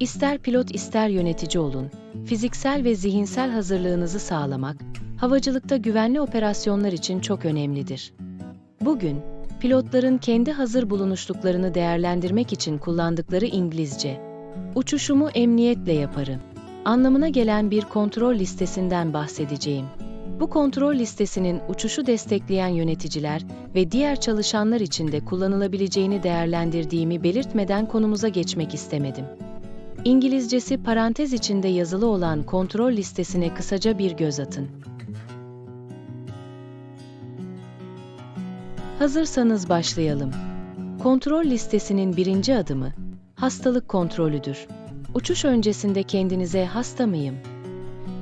İster pilot ister yönetici olun, fiziksel ve zihinsel hazırlığınızı sağlamak, havacılıkta güvenli operasyonlar için çok önemlidir. Bugün, pilotların kendi hazır bulunuşluklarını değerlendirmek için kullandıkları İngilizce, uçuşumu emniyetle yaparım anlamına gelen bir kontrol listesinden bahsedeceğim. Bu kontrol listesinin uçuşu destekleyen yöneticiler ve diğer çalışanlar için de kullanılabileceğini değerlendirdiğimi belirtmeden konumuza geçmek istemedim. İngilizcesi parantez içinde yazılı olan kontrol listesine kısaca bir göz atın. Hazırsanız başlayalım. Kontrol listesinin birinci adımı, hastalık kontrolüdür. Uçuş öncesinde kendinize hasta mıyım?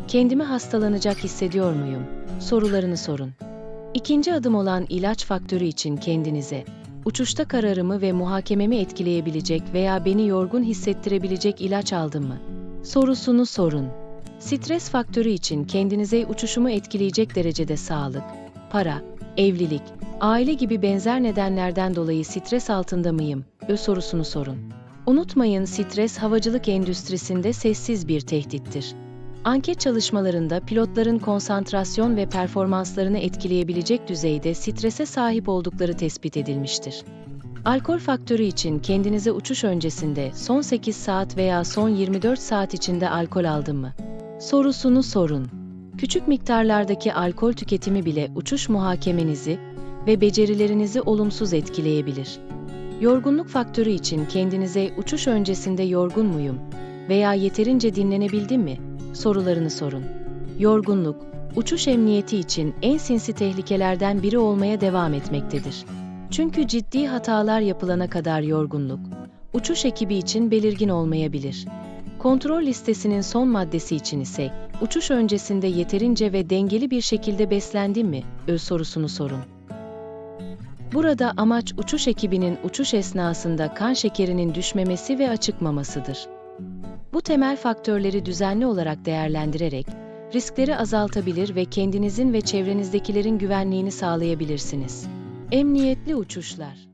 Kendimi hastalanacak hissediyor muyum? Sorularını sorun. İkinci adım olan ilaç faktörü için kendinize, uçuşta kararımı ve muhakememi etkileyebilecek veya beni yorgun hissettirebilecek ilaç aldım mı? Sorusunu sorun. Stres faktörü için kendinize uçuşumu etkileyecek derecede sağlık, para, evlilik, aile gibi benzer nedenlerden dolayı stres altında mıyım? Ö sorusunu sorun. Unutmayın stres havacılık endüstrisinde sessiz bir tehdittir. Anket çalışmalarında pilotların konsantrasyon ve performanslarını etkileyebilecek düzeyde strese sahip oldukları tespit edilmiştir. Alkol faktörü için kendinize uçuş öncesinde son 8 saat veya son 24 saat içinde alkol aldın mı? Sorusunu sorun. Küçük miktarlardaki alkol tüketimi bile uçuş muhakemenizi ve becerilerinizi olumsuz etkileyebilir. Yorgunluk faktörü için kendinize uçuş öncesinde yorgun muyum veya yeterince dinlenebildim mi sorularını sorun. Yorgunluk, uçuş emniyeti için en sinsi tehlikelerden biri olmaya devam etmektedir. Çünkü ciddi hatalar yapılana kadar yorgunluk, uçuş ekibi için belirgin olmayabilir. Kontrol listesinin son maddesi için ise uçuş öncesinde yeterince ve dengeli bir şekilde beslendim mi öz sorusunu sorun. Burada amaç uçuş ekibinin uçuş esnasında kan şekerinin düşmemesi ve açıkmamasıdır. Bu temel faktörleri düzenli olarak değerlendirerek riskleri azaltabilir ve kendinizin ve çevrenizdekilerin güvenliğini sağlayabilirsiniz. Emniyetli uçuşlar